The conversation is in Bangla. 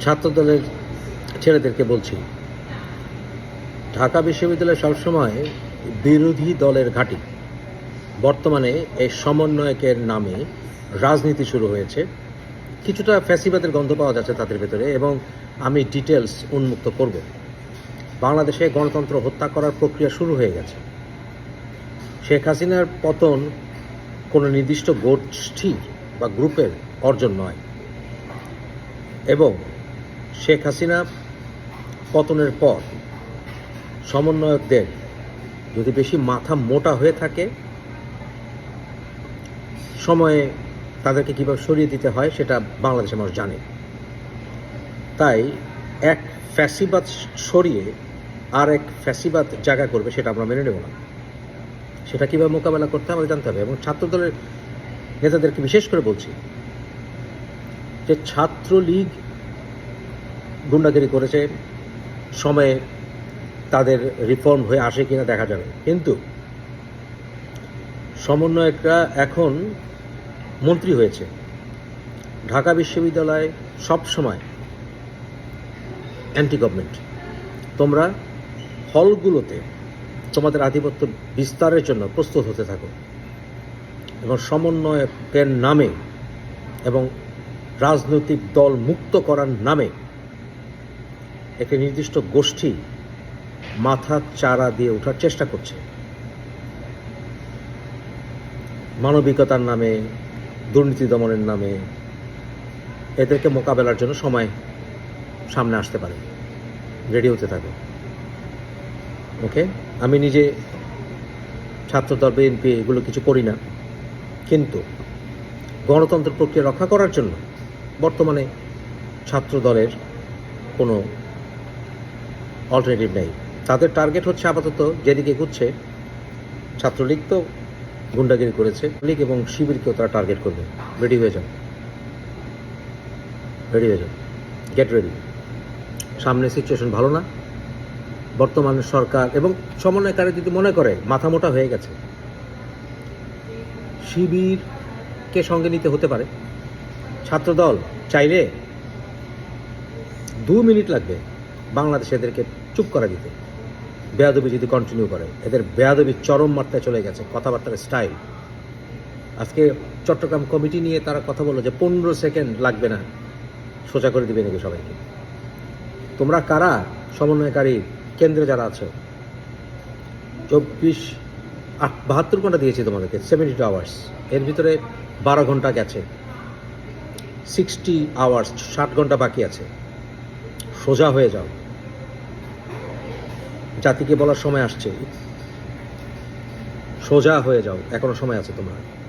ছাত্রদলের ছেলেদেরকে বলছি, ঢাকা বিশ্ববিদ্যালয় সবসময় বিরোধী দলের ঘাঁটি। বর্তমানে এই সমন্বয়কের নামে রাজনীতি শুরু হয়েছে। কিছুটা ফ্যাসিবাদের গন্ধ পাওয়া যাচ্ছে তাদের ভেতরে এবং আমি ডিটেলস উন্মুক্ত করব। বাংলাদেশে গণতন্ত্র হত্যা করার প্রক্রিয়া শুরু হয়ে গেছে। শেখ হাসিনার পতন কোনো নির্দিষ্ট গোষ্ঠী বা গ্রুপের অর্জন নয়। এবং শেখ হাসিনা পতনের পর সমন্বয়কদের যদি বেশি মাথা মোটা হয়ে থাকে, সময়ে তাদেরকে কীভাবে সরিয়ে দিতে হয় সেটা বাংলাদেশের মানুষ জানে। তাই এক ফ্যাসিবাদ সরিয়ে আর এক ফ্যাসিবাদ জায়গা করবে সেটা আমরা মেনে নেব না। সেটা কীভাবে মোকাবেলা করতে হবে জানতে হবে। এবং ছাত্রদলের নেতাদেরকে বিশেষ করে বলছি যে ছাত্রলীগ গুন্ডাগিরি করেছে, সময়ে তাদের রিফর্ম হয়ে আসে কিনা দেখা যাবে। কিন্তু সমন্বয়করা এখন মন্ত্রী হয়েছে। ঢাকা বিশ্ববিদ্যালয় সব সময় অ্যান্টি গভর্নমেন্ট তোমরা হলগুলোতে তোমাদের আধিপত্য বিস্তারের জন্য প্রস্তুত হতে থাকো। এবং সমন্বয়কের নামে এবং রাজনৈতিক দল মুক্ত করার নামে একটি নির্দিষ্ট গোষ্ঠী মাথা চারা দিয়ে ওঠার চেষ্টা করছে। মানবিকতার নামে, দুর্নীতি দমনের নামে এদেরকে মোকাবেলার জন্য সময় সামনে আসতে পারে। রেডি হতে থাকো। ওকে আমি নিজে ছাত্রদল বিএনপি এগুলো কিছু করি না। কিন্তু গণতন্ত্র প্রক্রিয়া রক্ষা করার জন্য বর্তমানে ছাত্র দলের কোনো অল্টারনেটিভ নেই। তাদের টার্গেট হচ্ছে আপাতত যেদিকে এগুচ্ছে, ছাত্রলীগ তো গুন্ডাগিরি করেছে, লীগ এবং শিবিরকেও তারা টার্গেট করবে। রেডি হয়ে যান রেডি হয়ে যান গেট রেডি সামনে সিচুয়েশন ভালো না। বর্তমান সরকার এবং সমন্বয়কারী যদি মনে করে, মাথা মোটা হয়ে গেছে। শিবিরকে সঙ্গে নিতে হতে পারে। ছাত্রদল চাইলে দু মিনিট লাগবে। বাংলাদেশ এদেরকে চুপ করা দিতে বেয়াদবি যদি কন্টিনিউ করে, এদের বেয়াদবি চরম মাত্রায় চলে গেছে, কথাবার্তার স্টাইল আজকে চট্টগ্রাম কমিটি নিয়ে তারা কথা বলল যে, পনেরো সেকেন্ড লাগবে না। সোজা করে দিবে নাকি সবাইকে? তোমরা কারা? সমন্বয়কারী, কেন্দ্রে যারা আছো? চব্বিশ আট, বাহাত্তর ঘণ্টা দিয়েছি তোমাদেরকে সেভেন্টি টু আওয়ার্স এর ভিতরে বারো ঘণ্টা গেছে। সিক্সটি আওয়ার্স ষাট ঘণ্টা বাকি আছে। সোজা হয়ে যাও। জাতিকে বলার সময় আসছে। সোজা হয়ে যাও। এখনও সময় আছে তোমার।